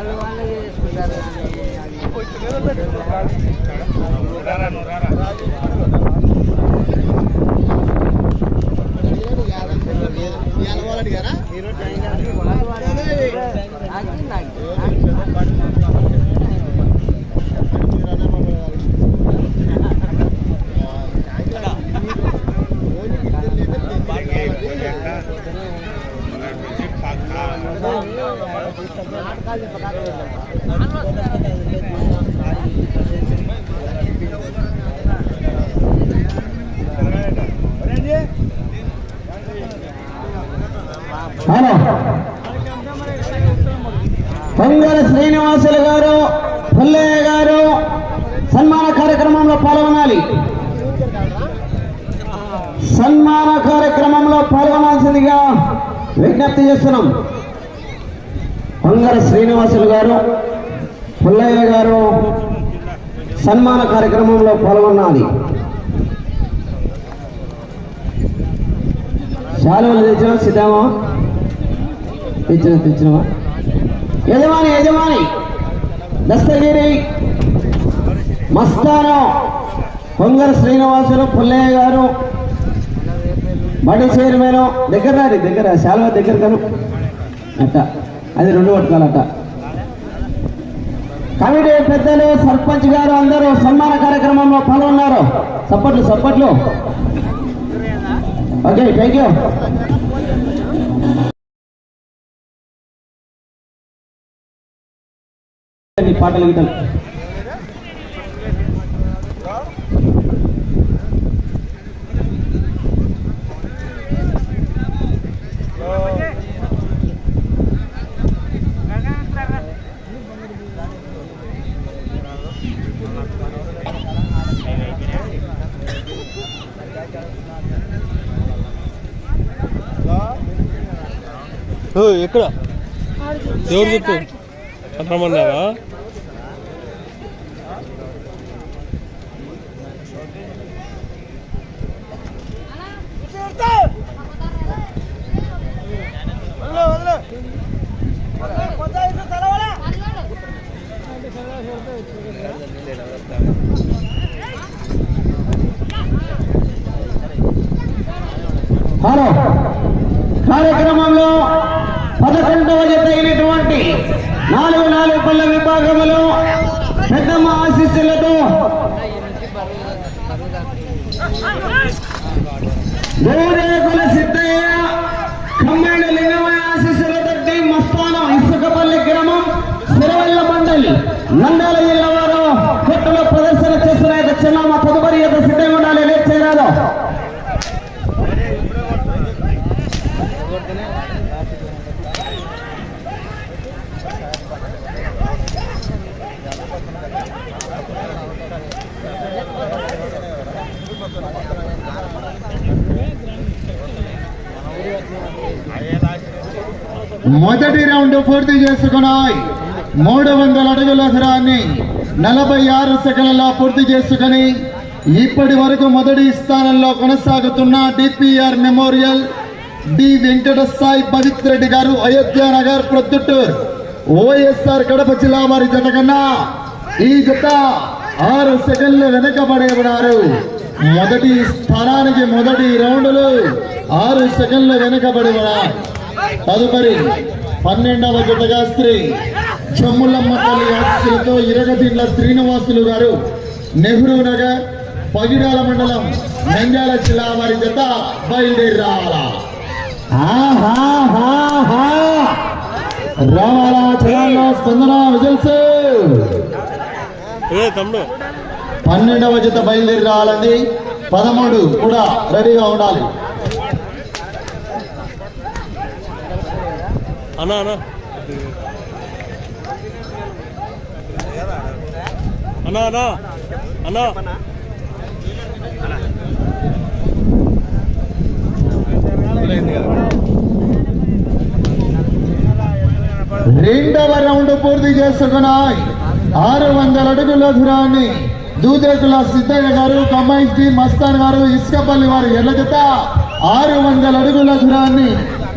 వాళ్ళు వాళ్ళు చేసుకుంటారు. ఈరోజు హలో పొంగల శ్రీనివాసులు గారు పుల్లయ్య గారు సన్మాన కార్యక్రమంలో పాల్గొనాలి. సన్మాన కార్యక్రమంలో పాల్గొనాల్సిందిగా విజ్ఞప్తి చేస్తున్నాం. పొంగల శ్రీనివాసులు గారు పుల్లయ్య గారు సన్మాన కార్యక్రమంలో పాల్గొనాలి. శాలువలు తెచ్చిన సిద్ధమా తెచ్చిన తెచ్చినవా యజమాని యజమాని. దస్తగిరి మస్తాను. పొంగర శ్రీనివాసులు పుల్లయ్య గారు. బడి చైర్మన్. దగ్గర రాని దగ్గర శాలువ దగ్గర కను. అట్ట. అది రెండు పట్టుకోవాలట. కమిటీ పెద్దలు సర్పంచ్ గారు అందరూ సన్మాన కార్యక్రమంలో పాల్గొన్నారు. సప్పట్లు సప్పట్లు. ఓకే థ్యాంక్ యూ పాటలు గీతలు. ఎక్కడ? ఎవరు చెప్పు రమ్మన్నారా హలో కార్యక్రమంలో పదకొండవ జత అయినటువంటి నాలుగు నాలుగు పళ్ళ విభాగంలో పెద్దమ్మ ఆశీస్సులతో గౌరేకుల సిద్ధయ్య కమ్మేళ్ళ లింగమయ్య ఆశీస్సులతో మస్తానం ఇసుకపల్లి గ్రామం సిరవల్ల మండలి నంద్యాల జిల్లా వారు కొట్టులో ప్రదర్శన చేస్తున్న యొక్క చిన్నమ్మ తదుపరి యొక్క సిద్ధంగా ఉండాలి లేట్ చేయరాదు మొదటి రౌండ్ పూర్తి చేసుకున్నాయి. మూడు వందల అడుగుల దూరాన్ని నలభై ఆరు సెకండ్లలో పూర్తి చేసుకుని ఇప్పటి వరకు మొదటి స్థానంలో కొనసాగుతున్న DPR memorial D Venkata Sai Pavitra Reddy garu Ayodhya Nagar Proddatur YSR Kadapa జిల్లా వారి జత కన్నా ఈ జత ఆరు సెకండ్లు వెనకబడి ఉన్నారు. మొదటి స్థానానికి మొదటి రౌండ్లు ఆరు సెకండ్లు వెనకబడి ఉన్నారు తదుపరి పన్నెండవ జతగా స్త్రీ జమ్ములమ్మ తల్లి ఆశీస్సులతో ఇరగదిండ్ల శ్రీనివాసులు గారు నెహ్రూ నగర్ పగిడాల మండలం నంద్యాల జిల్లా వారి జత బయలుదేరి రావాలా స్పందన విజల్స్. పన్నెండవ జత బయలుదేరి రావాలండి పదమూడు కూడా రెడీగా ఉండాలి. అన్నా అన్నా. అన్నా అన్నా. అన్నా. రెండవ రౌండ్ పూర్తి చేసుకున్నాయి ఆరు వందల అడుగుల దూరాన్ని దూదేకుల సిద్ధయ్య గారు కమ్మాయి మస్తాన్ గారు ఇసుకపల్లి వారు ఎల్ల ఆరు వందల అడుగుల దూరాన్ని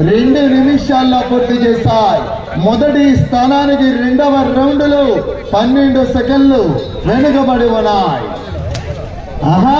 రెండు నిమిషాల్లో పూర్తి చేశాయి మొదటి స్థానానికి రెండవ రౌండ్లు పన్నెండు సెకండ్లు వెనుకబడి ఉన్నాయి. ఆహా!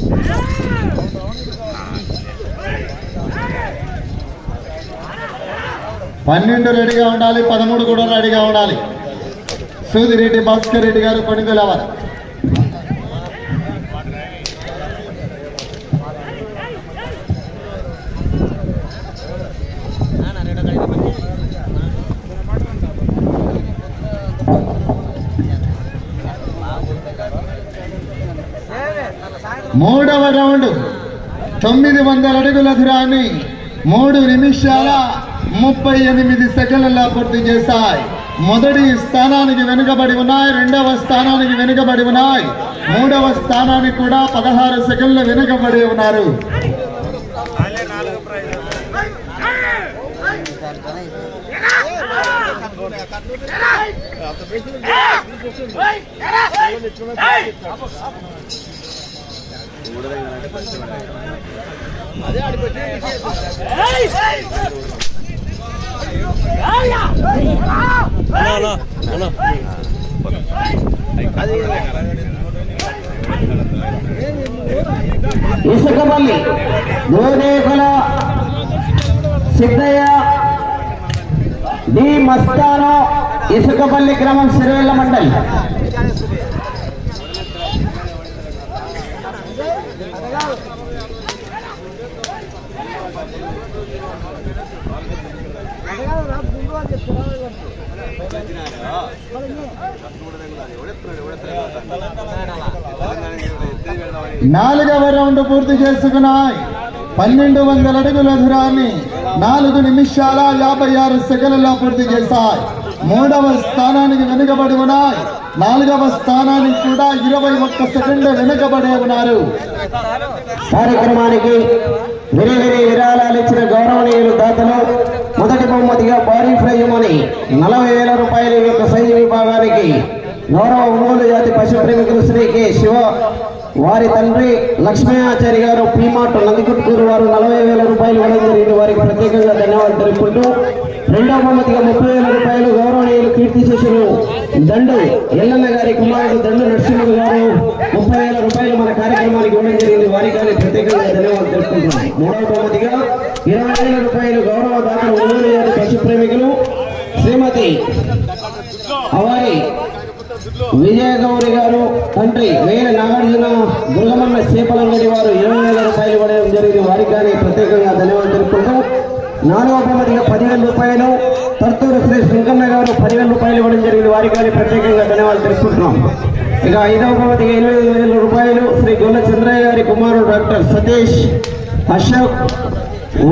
పన్నెండు రెడీగా ఉండాలి పదమూడు కూడా రెడీగా ఉండాలి. సూదిరెడ్డి భాస్కర్ రెడ్డి గారు కొనుగోలవారు మూడవ రౌండ్ తొమ్మిది వందల అడుగుల దూరాన్ని మూడు నిమిషాల ముప్పై ఎనిమిది సెకండ్లలో పూర్తి చేశాయి. మొదటి స్థానానికి వెనుకబడి ఉన్నాయి రెండవ స్థానానికి వెనుకబడి ఉన్నాయి. మూడవ స్థానానికి కూడా పదహారు సెకండ్లు వెనుకబడి ఉన్నారు. అదే ఇసుకపల్లి గోదేకుల సిద్ధయ్య డి మస్తానో ఇసుకపల్లి క్రమం సిరివెల్ల మండలి. నాలుగవ రౌండ్ పూర్తి చేసుకున్నాయి. పన్నెండు వందల అడుగుల దూరాన్ని నాలుగు నిమిషాల యాభై ఆరు సెకండ్లలో పూర్తి చేశాయి. మూడవ స్థానానికి వెనుకబడి ఉన్నాయి. నాలుగవ స్థానానికి కూడా ఇరవై ఒక్క సెకండ్ వెనుకబడి ఉన్నారు. కార్యక్రమానికి విరివిరి విరాళాలు ఇచ్చిన గౌరవనీయులు దాతలు మొదటి బహుమతిగా భారీ ఫ్రైమని నలభై వేల రూపాయల యొక్క సైన్య విభాగానికి గౌరవ ఒంగోలు జాతి పశు ప్రేమికులు శ్రీ కె శివ వారి తండ్రి లక్ష్మీఆచారి గారు పీమాట నందికుట్కూరు వారు నలభై వేల రూపాయలు ఇవ్వడం జరిగింది. వారికి ప్రత్యేకంగా ధన్యవాదాలు తెలుపుకుంటూ రెండవ బహుమతిగా ముప్పై వేల రూపాయలు గౌరవనీయులు కీర్తి శిష్యులు దండు ఎల్లన్న గారి కుమారుడు దండు నరసింహుడు గారు. ముప్పై వేల రూపాయలు మన కార్యక్రమానికి ఇవ్వడం జరిగింది. వారి గారి ప్రత్యేకంగా ధన్యవాదాలు తెలుపుకుంటున్నాం. మూడవ బహుమతిగా ఇరవై వేల రూపాయలు గౌరవ దాతలు ఒంగోలు జాతి పశు ప్రేమికులు శ్రీమతి అవారి విజయగౌరి గారు తండ్రి వేల నాగార్జున దుర్గమన్న చేపలంగడి వారు ఇరవై వేల రూపాయలు ఇవ్వడం జరిగింది. వారికి కానీ ప్రత్యేకంగా ధన్యవాదాలు తెలుపుకుంటూ నాలుగవ బహుమతిగా పదివేల రూపాయలు. తర్తూరు శ్రీ శంకన్న గారు పదివేల రూపాయలు ఇవ్వడం జరిగింది. వారికి కానీ ప్రత్యేకంగా ధన్యవాదాలు తెలుసుకుంటున్నాం ఇక ఐదవ బహుమతిగా ఎనిమిది వేల రూపాయలు. శ్రీ గొల్ల చంద్రయ్య గారి కుమారుడు డాక్టర్ సతీష్ అశోక్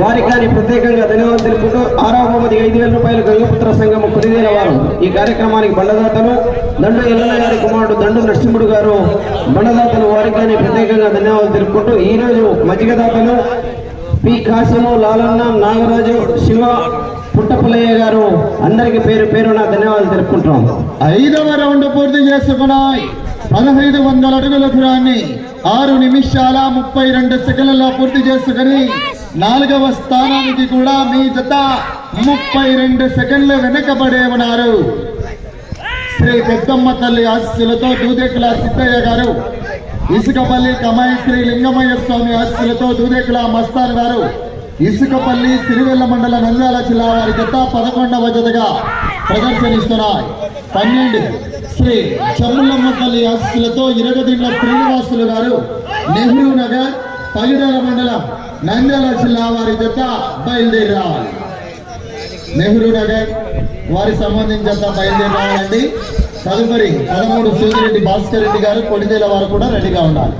వారికి కానీ ప్రత్యేకంగా ధన్యవాదాలు తెలుపుతూ ఆరవ బహుమతిగా ఐదు వేల రూపాయలు గంగపుత్ర సంఘం కొనిదేల వారు ఈ కార్యక్రమానికి బండదాతలు దండు ఎల్లన్న గారి కుమారుడు దండు నరసింహుడు గారు బండదాతలు వారికి కానీ ప్రత్యేకంగా ధన్యవాదాలు తెలుపుకుంటూ ఈరోజు మజ్జిగదాతలు పి. కాసిము లాలన్న నాగరాజు శివ పుట్టపల్లయ్య గారు. అందరికి పేరు పేరున ధన్యవాదాలు తెలుపుకుంటాం ఐదవ రౌండ్ పూర్తి చేసుకున్నాయి. పదహైదు వందల అడుగుల దూరాన్ని ఆరు నిమిషాల ముప్పై రెండు సెకండ్లలో పూర్తి చేసుకుని నాలుగవ స్థానానికి కూడా మీ జత ముప్పై రెండు సెకండ్లు వెనకబడే ఉన్నారు. శ్రీ పెద్దమ్మ తల్లి ఆశీస్సులతో దూదేకుల సిద్ధయ్య గారు ఇసుకపల్లి కమాయి శ్రీ లింగమయ్య స్వామి ఆశీస్సులతో దూదేకుల మస్తాన్ గారు ఇసుకపల్లి సిరివెల్ల మండల నంద్యాల జిల్లా వారి గత పదకొండవ జతగా ప్రదర్శనిస్తున్నాయి. పన్నెండు శ్రీ చమ్ములమ్మ తల్లి ఆశీస్సులతో ఇరగదిండ్ల శ్రీనివాసులు గారు నెహ్రూ నగర్ పగిడల మండలం నంద్యాల జిల్లా వారి జత బయలుదేరి రావాలి నెహ్రూ నగర్ వారి సంబంధించినంత రావాలండి తదుపరి పదమూడు సూర్యరెడ్డి భాస్కర్ రెడ్డి గారు కొడిదేల వారు కూడా రెడీగా ఉండాలి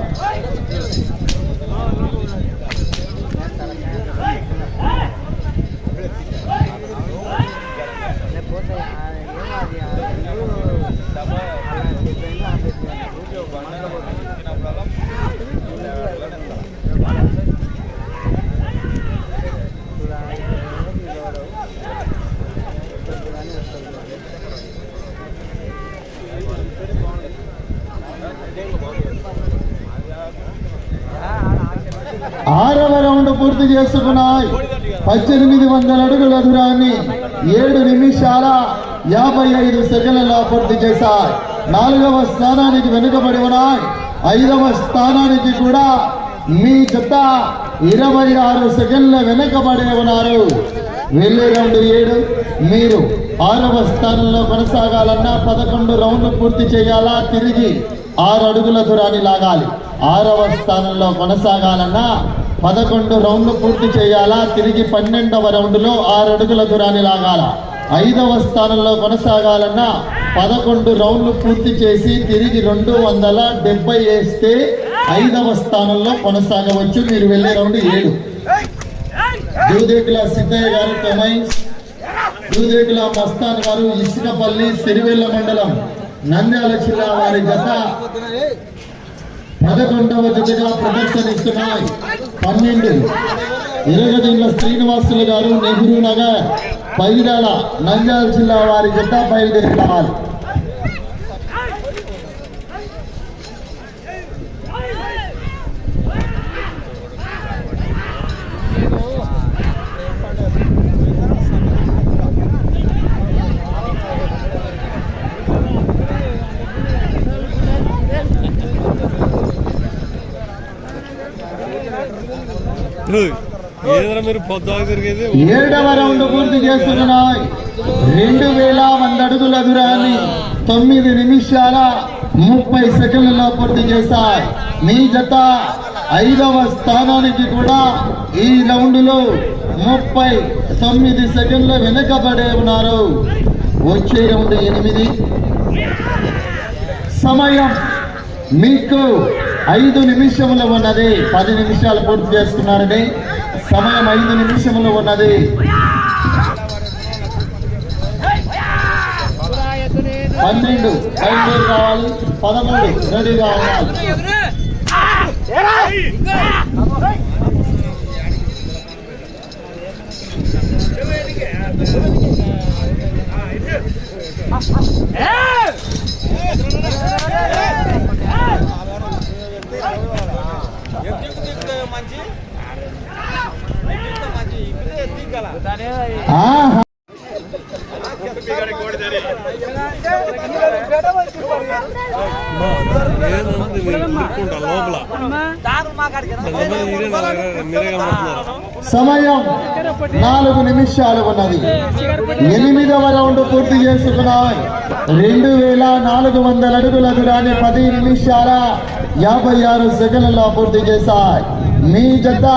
ఆరవ రౌండ్ పూర్తి చేసుకున్నాయి పద్దెనిమిది వందల అడుగుల దూరాన్ని ఏడు నిమిషాల యాభై ఐదు సెకండ్లలో పూర్తి చేశాయి. నాలుగవ స్థానానికి వెనుకబడి ఉన్నాయి. ఐదవ స్థానానికి కూడా మీ జత ఇరవై ఆరు సెకండ్ల వెనుకబడి ఉన్నారు. వెళ్ళే రౌండ్ ఏడు. మీరు ఆరవ స్థానంలో కొనసాగాలన్నా పదకొండు రౌండ్లు పూర్తి చేయాలా? తిరిగి ఆరు అడుగుల దూరాన్ని లాగాలి. ఆరవ స్థానంలో కొనసాగాలన్నా పదకొండు రౌండ్లు పూర్తి చేయాలా? తిరిగి పన్నెండవ రౌండ్లో ఆరు అడుగుల దూరాన్ని లాగాల? ఐదవ స్థానంలో కొనసాగాలన్నా పదకొండు రౌండ్లు పూర్తి చేసి తిరిగి రెండు వందల డెబ్బై వేస్తే ఐదవ స్థానంలో కొనసాగవచ్చు. మీరు వెళ్ళే రౌండ్ ఏడు. దూదేకుల సిద్ధయ్య గారు టొమైన్స్ దూదేకుల మస్తాన్ గారు ఇసుకపల్లి సిరివెల్ల మండలం నంద్యాల జిల్లా వారి జత. పదకొండవ జతగా ప్రదర్శనిస్తున్నాయి. పన్నెండు. ఇరగదిండ్ల శ్రీనివాసులు గారు నెహ్రూ నగర్ పైరాల నంద్యాల జిల్లా వారి జత బయలుదేరి రావాలి ఏడవ రౌండ్ పూర్తి చేస్తున్నాయి రెండు వేల వంద అడుగుల దూరాన్ని తొమ్మిది నిమిషాల ముప్పై సెకండ్లలో పూర్తి చేశాయి. మీ జత ఐదవ స్థానానికి కూడా ఈ రౌండ్లో ముప్పై తొమ్మిది సెకండ్ల వెనుకబడే ఉన్నారు. వచ్చే రౌండ్ ఎనిమిది. సమయం మీకు ఐదు నిమిషములు ఉన్నది పది నిమిషాలు పూర్తి చేస్తున్నారని సమయం ఐదు నిమిషములు ఉన్నది పన్నెండు బయలుదేరి కావాలి పదమూడు రెడీగా ఉండాలి ఆహా ఏదన్నది మీరు కొనుక్కుంటా లోపల కొంతమంది మీరే నా దగ్గర మీరే కనబడుతున్నారు సమయం నాలుగు నిమిషాలు ఉన్నది. ఎనిమిదవ రౌండ్ పూర్తి చేసుకున్నాయి రెండు వేల నాలుగు వందల అడుగుల దూరాన్ని పది నిమిషాల యాభై ఆరు సెకండ్లలో పూర్తి చేశాయి. మీ జత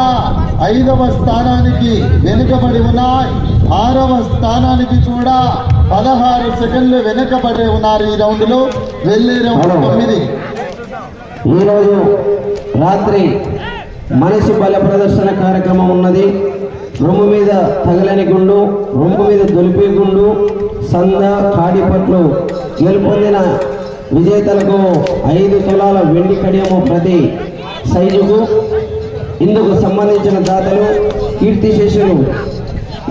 ఐదవ స్థానానికి వెనుకబడి ఉన్నాయి. ఆరవ స్థానానికి కూడా పదహారు సెకండ్లు వెనుకబడి ఉన్నారు ఈ రౌండ్లో వెళ్ళే రౌండ్ తొమ్మిది. ఈరోజు రాత్రి మనిషి బల ప్రదర్శన కార్యక్రమం ఉన్నది. రొమ్ము మీద తగలని గుండు రొమ్ము మీద దొలిపి గుండు సంద కాడిపట్లు గెలుపొందిన విజేతలకు ఐదు తులాల వెండి కడియము ప్రతి సైజుకు. ఇందుకు సంబంధించిన దాతలు కీర్తిశేషులు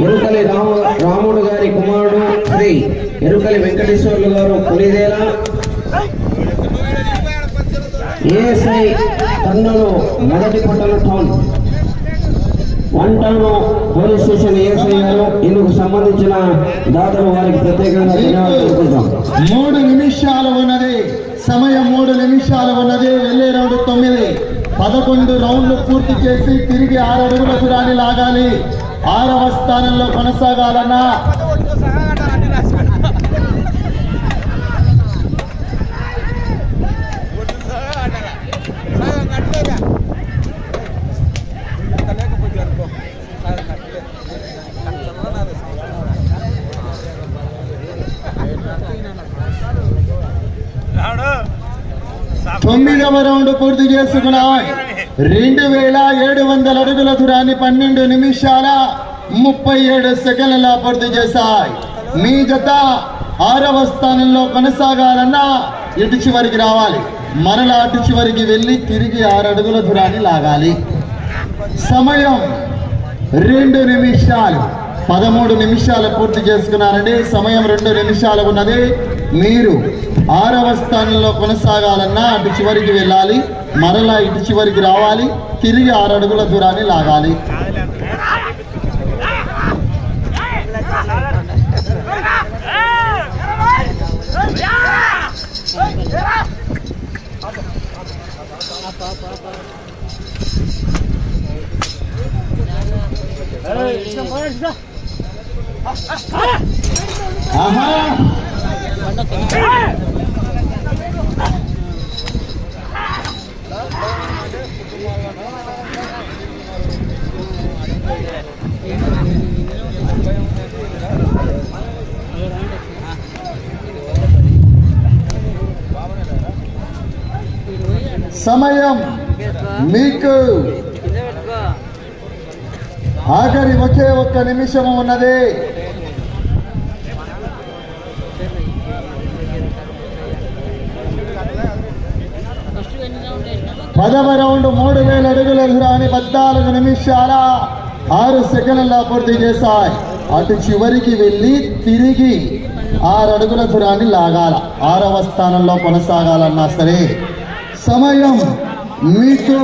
ఎరుకలి రాము రాముడు గారి కుమారుడు శ్రీ ఎరుకలి వెంకటేశ్వర్లు గారు పులిదేల ఏఎస్ఐ కర్నూలు మొదటి పట్టణ town. One town police station ASI గారు ఇందుకు సంబంధించిన దాతలు వారికి ప్రత్యేకంగా ధన్యవాదాలు మూడు నిమిషాలు ఉన్నది. సమయం మూడు నిమిషాలు ఉన్నది. వెళ్ళే రౌండ్ తొమ్మిది. పదకొండు రౌండ్లు పూర్తి చేసి తిరిగి ఆరు అడుగులకు రాని లాగాలి ఆరవ స్థానంలో కొనసాగాలన్నా తొమ్మిదవ రౌండ్ పూర్తి చేసుకున్నాయి రెండు వేల ఏడు వందల అడుగుల దూరాన్ని పన్నెండు నిమిషాల ముప్పై ఏడు సెకండ్ల పూర్తి చేశాయి. మీ జత ఆరవ స్థానంలో కొనసాగాలన్నా ఇటు చివరికి రావాలి. మరలా అటు చివరికి వెళ్ళి తిరిగి ఆరు అడుగుల దూరాన్ని లాగాలి. సమయం రెండు నిమిషాలు. పదమూడు నిమిషాలు పూర్తి చేసుకున్నారండి. సమయం రెండు నిమిషాలు ఉన్నది. మీరు ఆరవ స్థానంలో కొనసాగాలన్నా అటు చివరికి వెళ్ళాలి మరలా ఇటు చివరికి రావాలి తిరిగి ఆరు అడుగుల దూరాన్ని లాగాలి. ఆహా! సమయం మీకు ఆఖరి ఒకే ఒక్క నిమిషం ఉన్నది. పదవ రౌండ్ మూడు వేల అడుగుల ఎదురాని పద్నాలుగు నిమిషాల ఆరు సెకండ్ల పూర్తి చేశాయి. అటు చివరికి వెళ్ళి తిరిగి ఆరు అడుగుల దూరాన్ని లాగాల. ఆరవ స్థానంలో కొనసాగాలన్నా సరే సమయం మీకు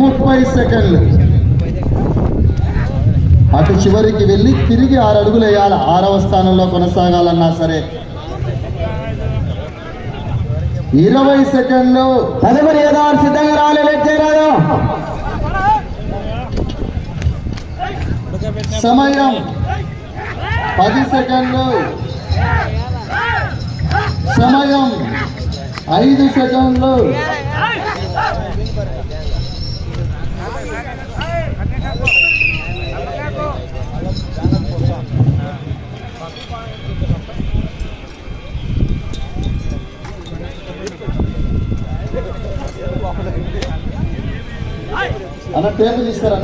ముప్పై సెకండ్లు. అటు చివరికి వెళ్ళి తిరిగి ఆరు అడుగులు వేయాలి. ఆరవ స్థానంలో కొనసాగాలన్నా సరే ఇరవై సెకండ్లు. తదుపరి యదార్ సిద్ధంగా రావాలి లేట్ చేయరాదు. సమయం పది సెకండ్లు. సమయం ఐదు సెకండ్లు. అన్న టేబుల్ తీసుకురా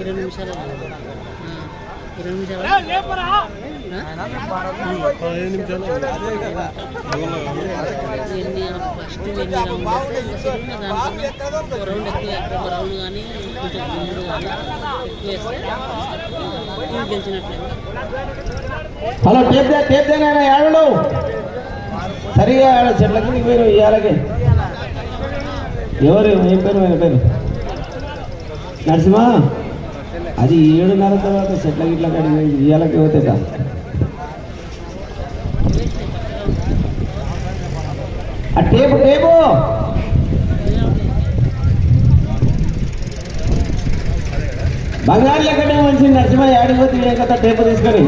ఇరవై నిమిషాలు. ఎన్ని ఫస్ట్ ఎన్ని రౌండ్ వస్తే రౌండ్ ఎక్కువ వేస్తే రౌండ్ కానీ కొంచెం ముందు కానీ ఎక్కువ గెలిచినట్లే హలో టేప్ దే టేప్ ఏడలు సరిగా ఆడ చెట్లకి నీకు మీరు ఇయ్యాలకి ఎవరు? ఏం పేరు? ఆయన పేరు? నరసింహ? అది ఏడున్నర తర్వాత చెట్ల గిట్ల కడిగి ఇయ్యాలకి పోతే కాదు ఆ టేపు టేపు! బంగారు లెక్కనే మంచి నరసింహ ఏడిపోతే ఏ టేపు తీసుకొని.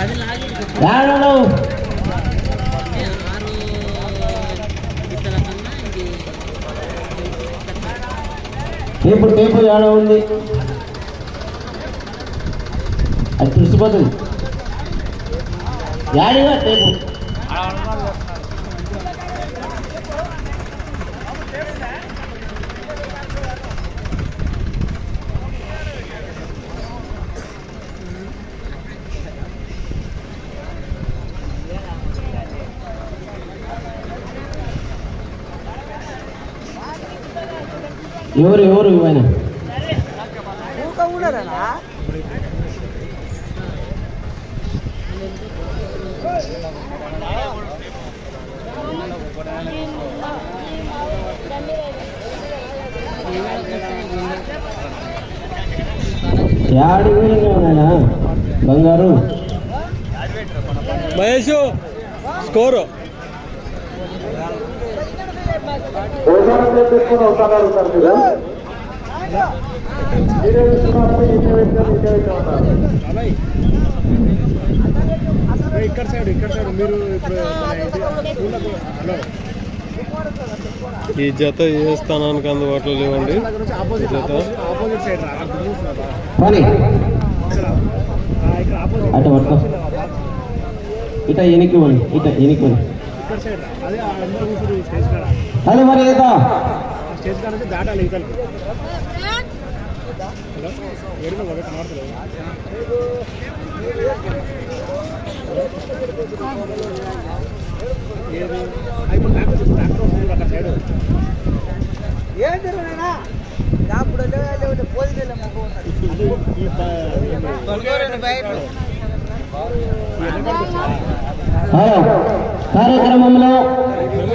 అది టేపు టేపు ఏడ ఉంది. అది తెలిసిపోతుంది. యాడిగా టేపు. ఎవరు ఎవరు ఇవైనా యాడి నాయనా బంగారు. మహేష్ స్కోరు. ఇక్కడ సైడ్ ఇక్కడ సైడ్. మీరు ఇప్పుడు హలో. ఈ జత ఏ స్థానానికి అందుబాటులో లేవండి? ఈ జత. ఆపోజిట్ సైడ్ రా పని. అటు పట్టుకో. ఇట ఎనికి ఇట ఎనికి అదే మరి దాటాలి ఏది? ఏం తిరుగునా అప్పుడు కార్యక్రమంలో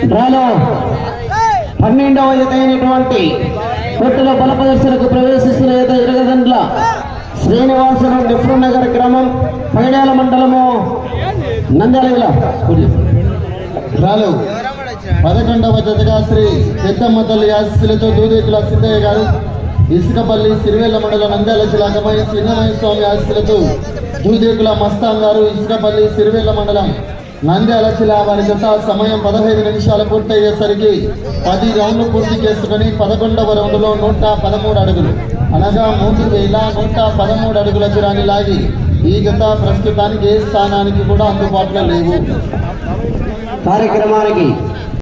డ్రాలో పన్నెండవ జత అయినటువంటి కొట్టుల బల ప్రదర్శనకు ప్రవేశిస్తున్న జత ఇరగదండ్ల నిఫ్రు నగర్ గ్రామం పైడాల మండలము నంద్యాల రాలు పదకొండవ జతగా శ్రీ పెద్దమ్మ తల్లి ఆశీస్సులతో దూదేకుల సిద్ధయ్య గారు ఇసుకపల్లి సిరివెల్ల మండలం నంద్యాల జిల్లా గమయ సింగమయ స్వామి ఆశీస్సులతో దూదేకుల మస్తాన్ గారు ఇసుకపల్లి సిరివేల మండలం నంద్యాల జిల్లా వారి జత సమయం పదహైదు నిమిషాలు పూర్తయ్యేసరికి పది రౌండ్లు పూర్తి చేసుకుని పదకొండవ రౌండ్లో నూట పదమూడు అడుగులు అనగా మూడు వేల నూట పదమూడు అడుగుల దూరాన్ని లాగి ఈ జత ప్రస్తుతానికి ఏ స్థానానికి కూడా అందుబాటులో లేవు. కార్యక్రమానికి